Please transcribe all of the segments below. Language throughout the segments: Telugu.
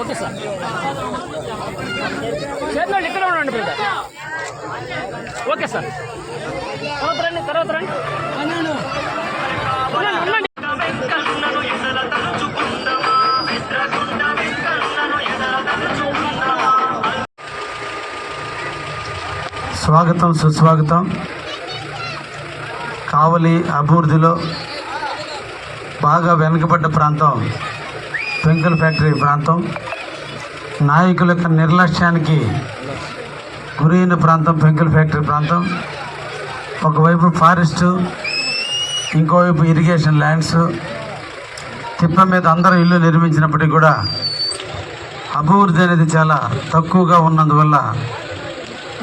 Okay sir. చేతిలో ఇక్కడ ఉండండి బ్రదర్ ఓకే సార్. తర్వాత రండి తర్వాత రండి. ఉండండి, స్వాగతం సుస్వాగతం. కావలి అభివృద్ధిలో బాగా వెనుకబడ్డ ప్రాంతం పెంకుల ఫ్యాక్టరీ ప్రాంతం. నాయకుల యొక్క నిర్లక్ష్యానికి గురైన ప్రాంతం పెంకుల ఫ్యాక్టరీ ప్రాంతం. ఒకవైపు ఫారెస్టు ఇంకోవైపు ఇరిగేషన్ ల్యాండ్స్. తిప్ప మీద అందరూ ఇల్లు నిర్మించినప్పటికీ కూడా అభివృద్ధి అనేది చాలా తక్కువగా ఉన్నందువల్ల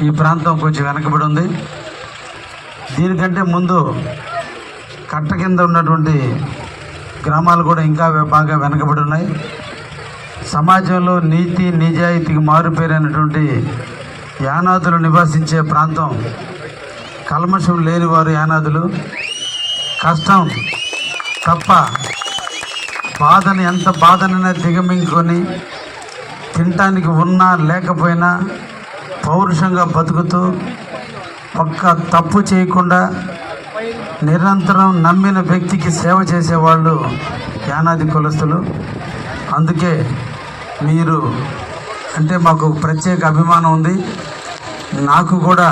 ఈ ప్రాంతం కొంచెం వెనకబడి ఉంది. దీనికంటే ముందు కట్ట కింద ఉన్నటువంటి గ్రామాలు కూడా ఇంకా బాగా వెనకబడి ఉన్నాయి సమాజంలో నీతి నిజాయితీకి మారుపేరైనటువంటి యానాదులు నివాసించే ప్రాంతం. కల్మషం లేని వారు యానాదులు. కష్టం తప్ప బాధని ఎంత బాధనైనా దిగమింగుకొని తినటానికి ఉన్నా లేకపోయినా పౌరుషంగా బతుకుతూ ఒక్క తప్పు చేయకుండా నిరంతరం నమ్మిన వ్యక్తికి సేవ చేసేవాళ్ళు యానాది కులస్తులు. అందుకే మీరు అంటే మాకు ప్రత్యేక అభిమానం ఉంది. నాకు కూడా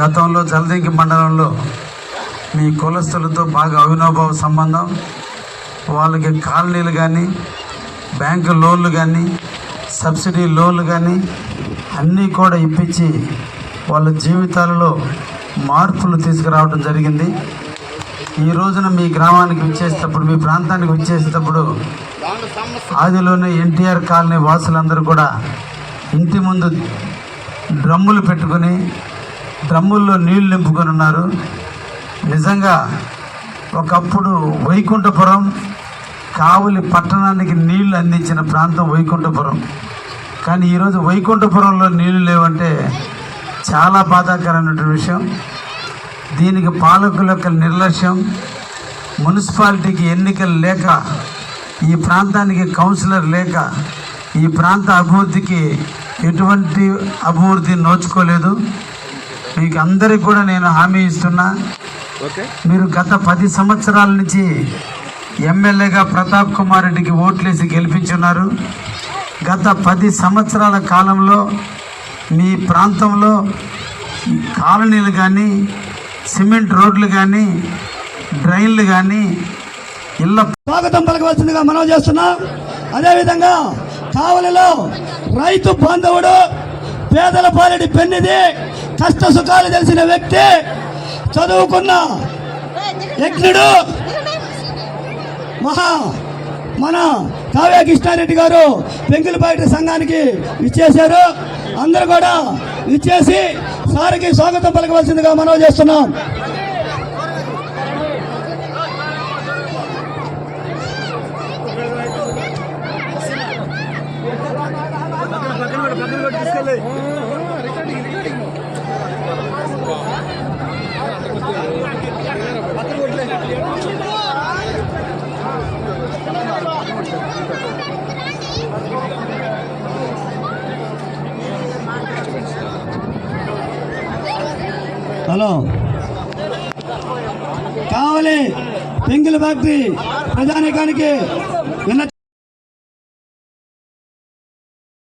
గతంలో జలదింకి మండలంలో మీ కులస్తులతో బాగా అవినోభావ సంబంధం. వాళ్ళకి కాలనీలు కానీ బ్యాంకు లోన్లు కానీ సబ్సిడీ లోన్లు కానీ అన్నీ కూడా ఇప్పించి వాళ్ళ జీవితాలలో మార్పులు తీసుకురావడం జరిగింది. ఈ రోజున మీ గ్రామానికి విచ్చేసేటప్పుడు మీ ప్రాంతానికి విచ్చేసేటప్పుడు ఆదిలోనే ఎన్టీఆర్ కాలనీ వాసులందరూ కూడా ఇంటి ముందు డ్రమ్ములు పెట్టుకొని డ్రమ్ముల్లో నీళ్ళు నింపుకొని ఉన్నారు. నిజంగా ఒకప్పుడు వైకుంఠపురం కావలి పట్టణానికి నీళ్ళు అందించిన ప్రాంతం వైకుంఠపురం. కానీ ఈరోజు వైకుంఠపురంలో నీళ్ళు లేవంటే చాలా బాధాకరమైన విషయం. దీనికి పాలకుల యొక్క నిర్లక్ష్యం. మున్సిపాలిటీకి ఎన్నికలు లేక ఈ ప్రాంతానికి కౌన్సిలర్ లేక ఈ ప్రాంత అభివృద్ధికి ఎటువంటి అభివృద్ధి నోచుకోలేదు. మీకు అందరికీ కూడా నేను హామీ ఇస్తున్నా. మీరు గత పది సంవత్సరాల నుంచి ఎమ్మెల్యేగా ప్రతాప్ కుమార్ రెడ్డికి ఓట్లేసి గెలిపించున్నారు. గత పది సంవత్సరాల కాలంలో మీ ప్రాంతంలో కాలనీలు కానీ సిమెంట్ రోడ్లు కానీ డ్రైన్లు కానీ ఇళ్ళ స్వాగతం పలకవలసిందిగా మనం చేస్తున్నాం. అదేవిధంగా కావలిలో రైతు బాంధవుడు పేదల పాలిడి పెన్నిది కష్ట సుఖాలు తెలిసిన వ్యక్తి చదువుకున్న యజ్ఞుడు మహా మన కావ్య కృష్ణారెడ్డి గారు పెంకులపాటి సంఘానికి ఇచ్చేశారు అందరూ కూడా ఇచ్చేసి సారికి స్వాగతం పలకవలసిందిగా మనవి చేస్తున్నాం. హలో. కావాలి పెంకుల ఫ్యాక్టరీ ప్రజానికానికి విన్న